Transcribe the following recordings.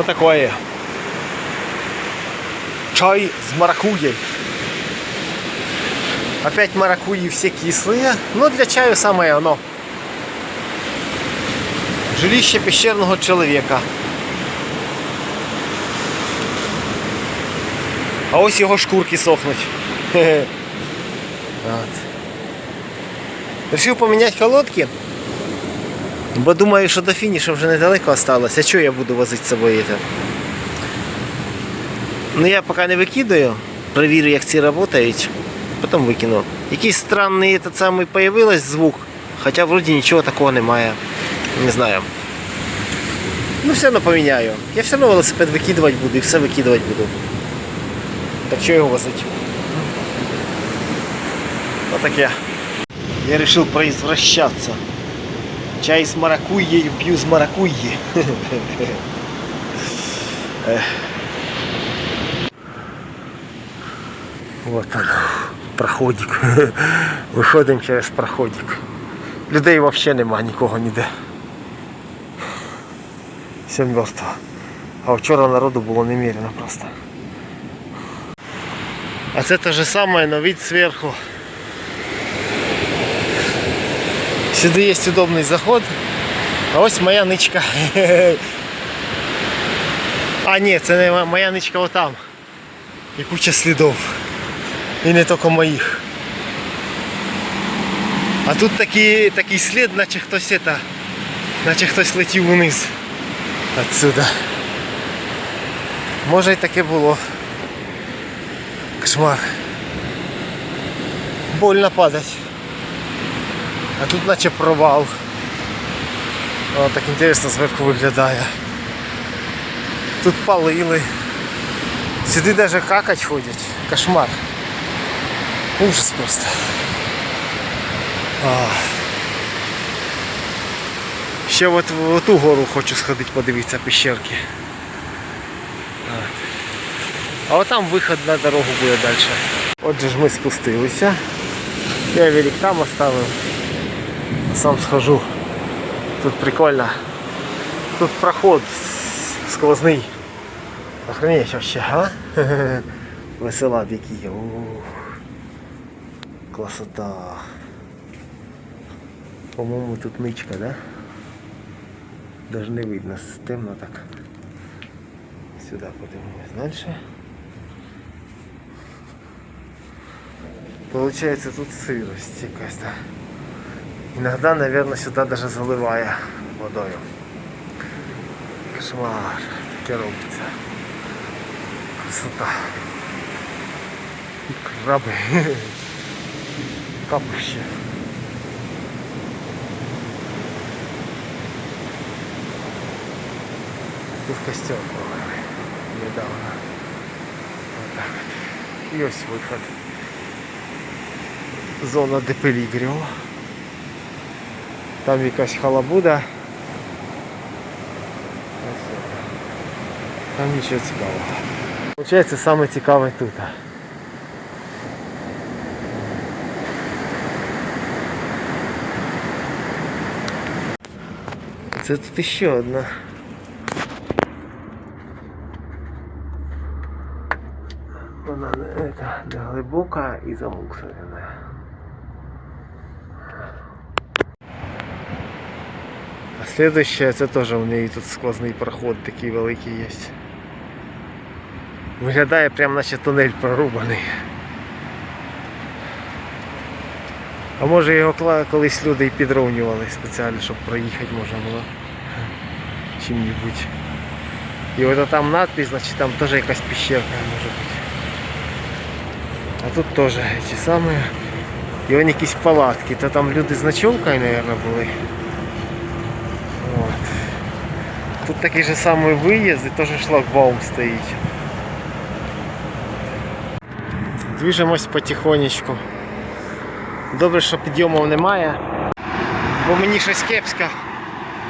Вот такое. Чай с маракуйей. Опять маракуйи все кислые, но для чаю самое оно. Жилище пещерного человека. А ось його шкурки сохнуть. Решив поміняти колодки. Бо думаю, що до фінішу вже недалеко осталось. А чого я буду возити з собою? Ну я поки не викидаю, перевірю, як ці працюють, потім викину. Якийсь странний этот самий появилось звук, хоча вроді нічого такого немає. Не знаю. Ну все одно поміняю. Я все одно велосипед викидувати буду і все викидувати буду. Так що його возити? Отаке. Я решил произвращаться. Чай с маракуйей пью с маракуйи. Эх. Вот он, проходик. Виходимо через проходик. Людей взагалі нема нікого ніде. Все мертво. А вчора народу було немерено просто. А це те же саме, но вид зверху. Сюди є удобний заход. А ось моя ничка. А ні, це не мо- моя ничка отам. І куча слідів. І не тільки моїх. А тут такий, такий слід, наче хтось это, наче хтось летів вниз. Отсюда. Може і таке було. Кошмар. Больно падать. А тут наче провал. О, так інтересно зверху виглядає. Тут палили. Сюди навіть какать ходять. Кошмар. Ужас просто. А. Ще от в ту гору хочу сходити, подивитися пещерки. А от там виход на дорогу буде далі. Отже ж ми спустилися. Я велик там оставив. Сам схожу. Тут прикольно. Тут проход с- сквозний. Охренеть вообще, а? Весела. Ух. Красота. По-моєму тут ничка, да? Даже не видно, темно так. Сюди подивимось далі. Получается тут сырость якась, да? Иногда, наверное, сюда даже заливає водою. Кошмар. Таке робиться. Красота. Краби. Капуще. Тут костер палили недавно. Вот так от. І ось виход. Зона депелігріо. Там якась халабуда. Ось це. Там нічого цікавого. Получається саме цікаве тут. Це тут ще одна. Вона не, это, не глибока і замусорена. А следующее, це теж у неї тут сквозний проход такий великий є. Виглядає прям наче тунель прорубаний. А може його колись люди і підровнювали спеціально, щоб проїхати можна було чим-небудь. І от там надпись, значить там теж якась пещерка може бути. А тут теж ті самі. І вон якісь палатки, то там люди з ночовкою, мабуть, були. От. Тут такий же самий виїзд і теж шлагбаум стоїть. Движемось потихонечку. Добре, що підйомів немає. Бо мені щось кепсько.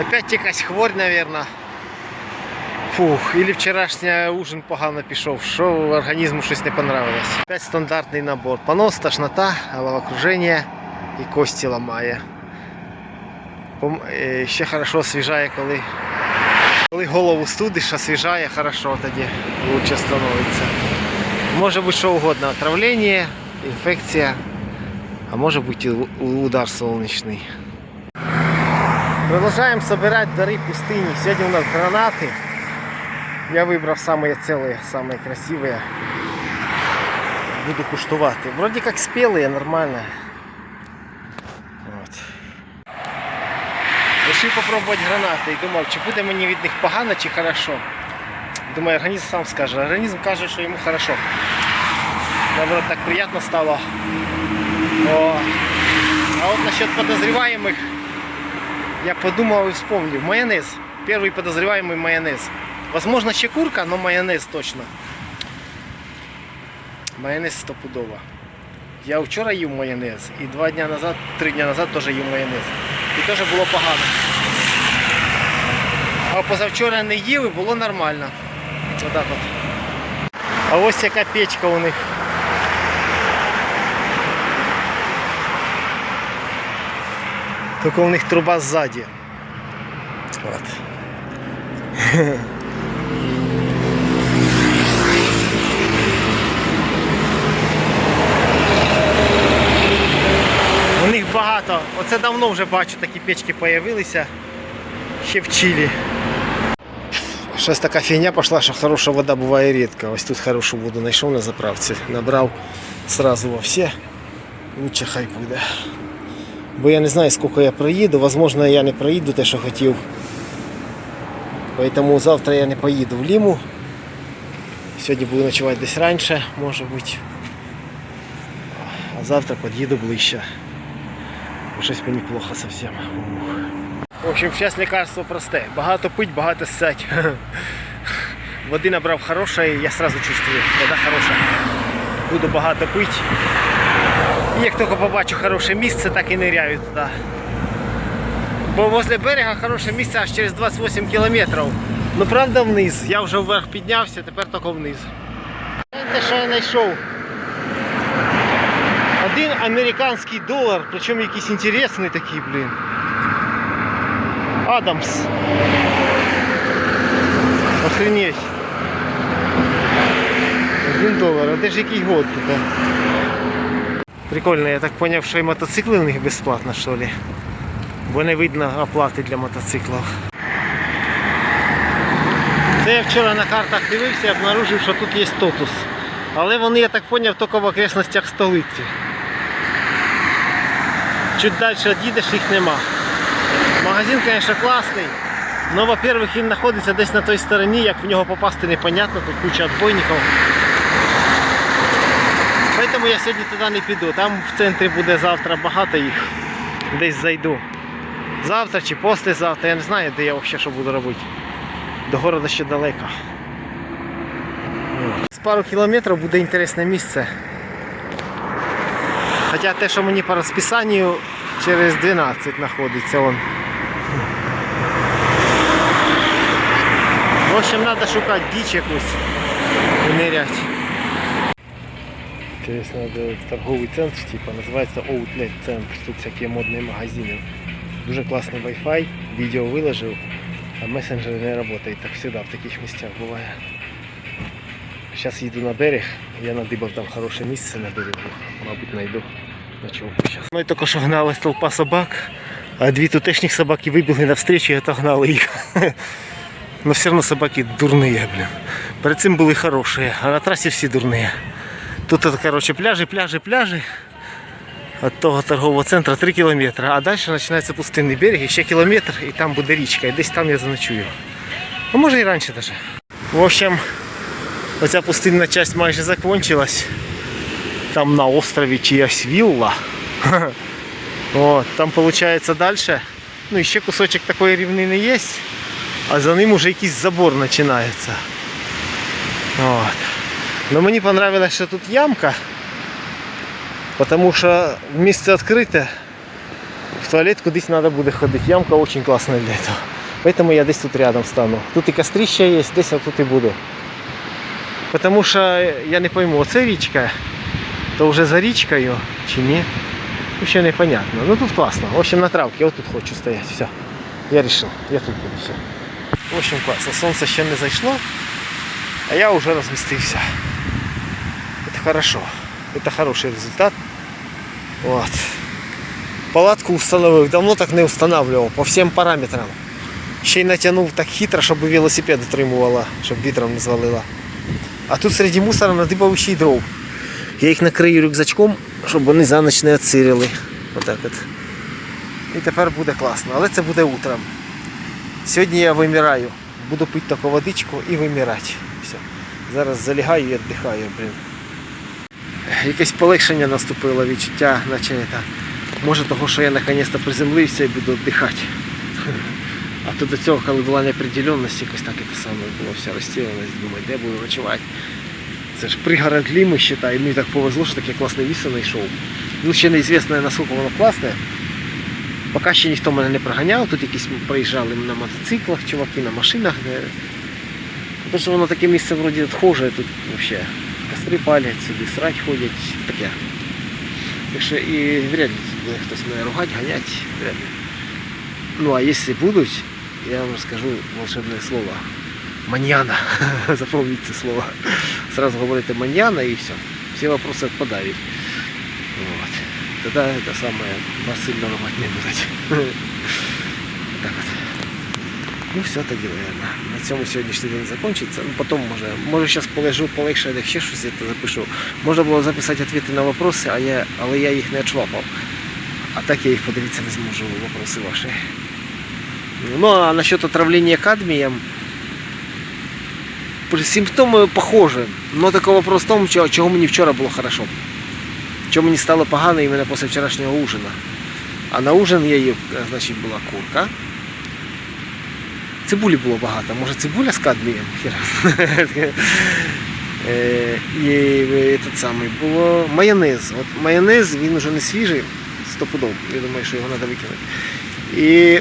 Опять якась хворь, мабуть. Фух, или вчорашній ужин погано пішов, що організму щось не понравилось. Опять стандартний набор. Понос, тошнота, головокруження і кості ламає. Пом- е, Ще хорошо освіжає, коли Коли голову студиш, освіжає, хорошо тоді лучше становиться. Може бути що угодно, отравлення, інфекція, а може бути і у- удар сонячний. Продовжуємо збирати дари пустині. Сьогодні у нас гранати. Я вибрав самые целые, самые красивые. Буду куштувати. Вроде как спелые, нормально. Решив попробувати гранати і думав, чи буде мені від них погано, чи хорошо. Думаю, організм сам скаже. Організм каже, що йому хорошо. Наоборот, так приятно стало. О. А от насчет подозреваемых я подумал и вспомнил. Майонез. Первый подозреваемый майонез. Возможно, ще курка, но майонез точно. Майонез стопудово. Я вчора їв майонез і два дні назад, три дні назад теж їв майонез. І теж було погано. А позавчора не їв і було нормально. Отак от. А ось яка печка у них. Тільки у них труба ззаді. От. У них багато. Оце давно вже бачу, такі печки появилися. Ще в Чилі. Щось така фігня пішла, що хороша вода буває рідко. Ось тут хорошу воду знайшов на заправці, набрав сразу во всі. Лучше хай буде. Бо я не знаю, скільки я проїду. Возможно, я не проїду те, що хотів. Поэтому завтра я не поїду в Ліму. Сьогодні буду ночувати десь раніше, може бути. А завтра під'їду ближче. Бо Щось мені плохо совсем. Ух. В общем, зараз лікарство просте. Багато пить, багато ссать. Води набрав хорошої, я сразу чувствую, вода хороша. Буду багато пити. І як тільки побачу хороше місце, так і ниряю туди. Бо возле берега хороше місце аж через 28 кілометрів. Ну правда вниз. Я вже вверх піднявся, тепер тільки вниз. Знаєте, що я знайшов? Один американський долар, причому якийсь інтересний такий, блін. Адамс. Охренеть. Один долар, а де ж який год тут? Прикольно, я так зрозумів, що і мотоцикли у них безплатно, що ли. Бо не видно оплати для мотоциклів. Це я вчора на картах дивився і обнаружив, що тут є тотус. Але вони, я так зрозумів, тільки в окресностях столиці. Чуть далі їдеш, їх нема. Магазин, звісно, класний. Но, во-первых, він знаходиться десь на той стороні, як в нього попасти непонятно, тут куча отбойників. Поэтому я сьогодні туди не піду. Там в центрі буде завтра багато їх. Десь зайду. Завтра чи післязавтра, я не знаю, де я взагалі що буду робити. До города ще далеко. З пару кілометрів буде інтересне місце. Хоча те, що мені по розписанню через 12 знаходиться вон. В общем, треба шукати діч якусь і нирять. Интересно, это торговый центр, типа, называется Outlet центр. Тут всякие модные магазины. Дуже классный Wi-Fi, видео выложил, а мессенджер не работает. Так всегда в таких місцях буває. Сейчас їду на берег, я надибав там хороше місце на берегу. Мабуть, знайду ночовку зараз. Ну і тільки що гналась толпа собак, а дві тутешніх собаки вибігли навстрічу і отогнали їх. Но все равно собаки дурные, блин. Перед цим були хороші, а на трасі всі дурні. Тут, короче, пляжи, пляжи, пляжи. От того торгового центру 3 кілометри. А далі починається пустинний берег, і ще кілометр, і там буде річка. І десь там я заночую. А може і раніше навіть. В общем, оця пустинна частина майже закончилась. Там на острові чиясь вілла. От, там виходить далі. Ну і ще кусочок такої рівнини є, а за ним уже якийсь забор починається. От. Но мені понравилось, що тут ямка, потому що місце відкрите, в туалет кудись треба буде ходити. Ямка очень класна для этого. Поэтому я десь тут рядом стану. Тут і кострища є, десь тут і буду. Потому що я не пойму, оце річка, то вже за річкою чи ні. Ну, ще непонятно. Ну тут класно. В общем, на травке, я вот тут хочу стоять. Все. Я решил. Я тут буду. Все. В общем, класно. Сонце ще не зайшло, а я вже розмістився. Це хорошо. Це хороший результат. От. Палатку установив, давно так не встановлював, по всім параметрам. Ще й натягнув так хитро, щоб велосипед утримувала, щоб вітром не звалила. А тут серед мусора надибав ще й дров. Я їх накрию рюкзачком, щоб вони за ніч не відсирили. Отак от. І тепер буде класно, але це буде утром. Сьогодні я вимираю. Буду пити таку водичку і вимирати. Все. Зараз залягаю і віддихаю, блін. Якесь полегшення наступило, відчуття, наче це. Може того, що я наконець-то приземлився і буду віддихати. А то до цього, коли була неопределенність, якось так і саме було вся розтіленість, думаю, де буду ночувати. Це ж пригород Ліми, считай, мені так повезло, що таке класне місце знайшов. Ну, ще неізвісно, наскільки воно класне. Поки ще ніхто мене не проганяв, тут якісь приїжджали на мотоциклах, чуваки на машинах. Тому що воно таке місце вроді відхоже, тут взагалі костри палять, сюди срать ходять, таке. Так що і вряд ли буде хтось мене ругать, ганять, вряд ли. Ну а якщо будуть, я вам скажу волшебне слово. Маньяна. Запомните це слово. Сразу говорите маньяна і все. Всі вопросы отпадают. Вот. Тогда это самое вас сильно ругать не будуть. так от. Ну все тоді, наверное. На цьому сьогоднішній день закінчиться. Ну, потім може, може зараз полежу, полегше, ще щось я запишу. Можна було записати відповіді на вопроси, а я, але я їх не отшвапав. А так я їх подивитися не зможу, вопроси ваші. Ну а насчет отравления кадмием, симптоми похожі. Но такой вопрос в тому, чого, чого мені вчора було хорошо. Чому мені стало погано іменно після вчорашнього ужина. А на ужин я їв, е, значить, була курка. Цибулі було багато. Може цибуля з кадмієм? Е, І е, этот самий було майонез. От майонез, він вже не свіжий, стопудов. Я думаю, що його треба викинути. І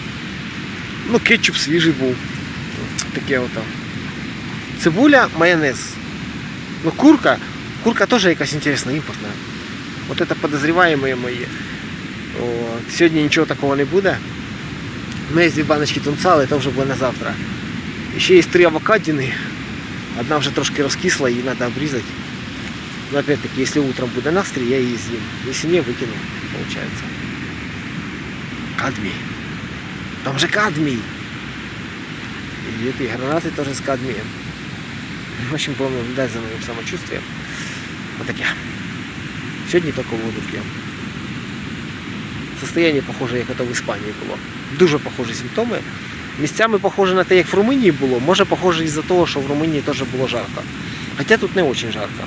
ну, кетчуп свіжий був. Таке ото. Цибуля, майонез. Ну, курка, курка теж якась інтересна, імпортна. От це подозріваємо моє. От. Сьогодні нічого такого не буде. У мене є дві баночки тунца, але це вже буде на завтра. І ще є три авокадини. Одна вже трошки розкисла, її треба обрізати. Но опять-таки, якщо утром буде настрій, я її з'їм. Якщо ні, викину, виходить. Кадмій. Там же кадмій. И эти гранаты тоже с кадмием. В общем, будем наблюдать за моим самочувствием. Вот таке. Сьогодні тільки воду п'ємо. Состояние похоже, як це в Іспанії було. Дуже похожі симптоми. Місцями похоже на те, як в Румунії було. Може похоже із-за того, що в Румунії теж було жарко. Хоча тут не дуже жарко.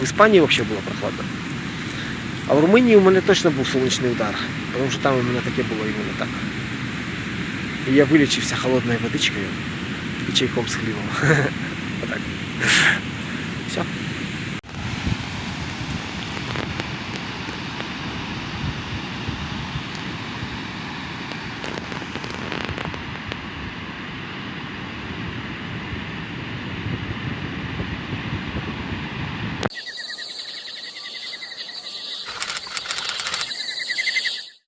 В Іспанії взагалі було прохладно. А в Румунії у мене точно був сонячний удар, тому що там у мене таке було іменно так. І я вилічився холодною водичкою і чайком з хлібом. Отак. Все.